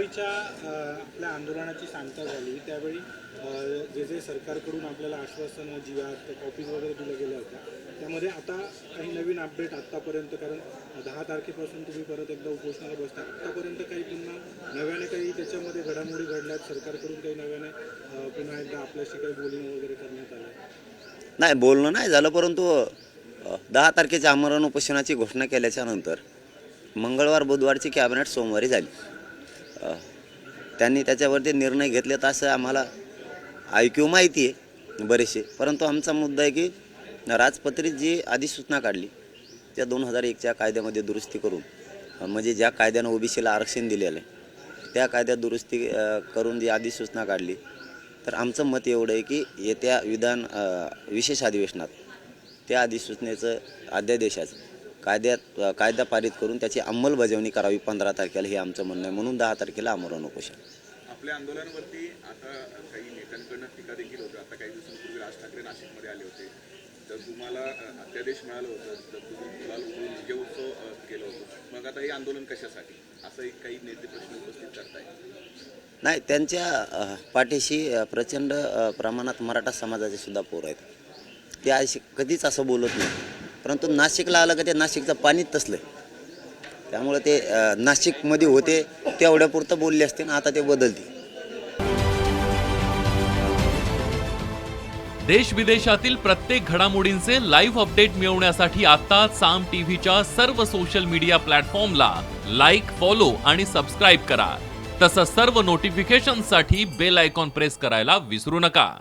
मुंबईच्या आपल्या आंदोलनाची सांगता झाली. त्यावेळी जे जे सरकारकडून आपल्याला आश्वासन जीवात कॉपीज वगैरे दिल्या गेल्या होत्या. त्यामध्ये आता काही नवीन अपडेट आत्तापर्यंत कारण दहा तारखेपासून तुम्ही परत एकदा उपोषणाला बसता. आत्तापर्यंत काही पुन्हा नव्याने काही त्याच्यामध्ये घडामोडी घडल्यात. सरकारकडून काही नव्याने पुन्हा एकदा आपल्याशी काही बोलणं वगैरे करण्यात आलं. नाही बोलणं नाही झालं परंतु दहा तारखेच्या आमरण उपोषणाची घोषणा केल्याच्यानंतर मंगळवार बुधवारची कॅबिनेट सोमवारी झाली. त्यांनी त्याच्यावरती निर्णय घेतले तर असं आम्हाला ऐक्यू माहिती आहे बरेचसे. परंतु आमचा मुद्दा आहे की राजपत्रित जी अधिसूचना काढली त्या दोन हजार एकच्या कायद्यामध्ये दुरुस्ती करून म्हणजे ज्या कायद्यानं ओबीसीला आरक्षण दिलेलं आहे त्या कायद्यात दुरुस्ती करून जी अधिसूचना काढली तर आमचं मत एवढं आहे की येत्या विधान विशेष अधिवेशनात त्या अधिसूचनेचं अध्यादेशाचं कायद्यात कायदा पारित करून त्याची अंमलबजावणी करावी पंधरा तारखेला हे आमचं म्हणणं आहे. म्हणून दहा तारखेला आमरण उपोषण आपल्या आंदोलनावरती आता काही नेत्यांकडनं टीका देखील होतं. आता काही दिवसांपूर्वी राज ठाकरे नाशिकमध्ये आले होते. तर तुम्हाला अध्यादेश मिळालं होतं. तर तुम्ही गुलाल उडवून विजय उत्सव केलं होतं. मग आता हे आंदोलन कशासाठी? असं एक काही नेते प्रश्न उपस्थित करताय. नाही त्यांच्या पाठीशी प्रचंड प्रमाणात मराठा समाजाचे सुद्धा पोर आहेत. ते अशी कधीच असं बोलत नाही. परंतु नाशिकला आलं का ते नाशिकचं पाणीच तसलं. त्यामुळे ते नाशिकमध्ये होते तेवढ्यापुरतं बोलले असते ना आता ते बदलते. देश विदेशातील प्रत्येक घडामोडींचे लाईव्ह अपडेट मिळवण्यासाठी आता साम टीव्हीच्या सर्व सोशल मीडिया प्लॅटफॉर्मला लाईक फॉलो आणि सबस्क्राईब करा. तसंच सर्व नोटिफिकेशनसाठी बेल आयकॉन प्रेस करायला विसरू नका.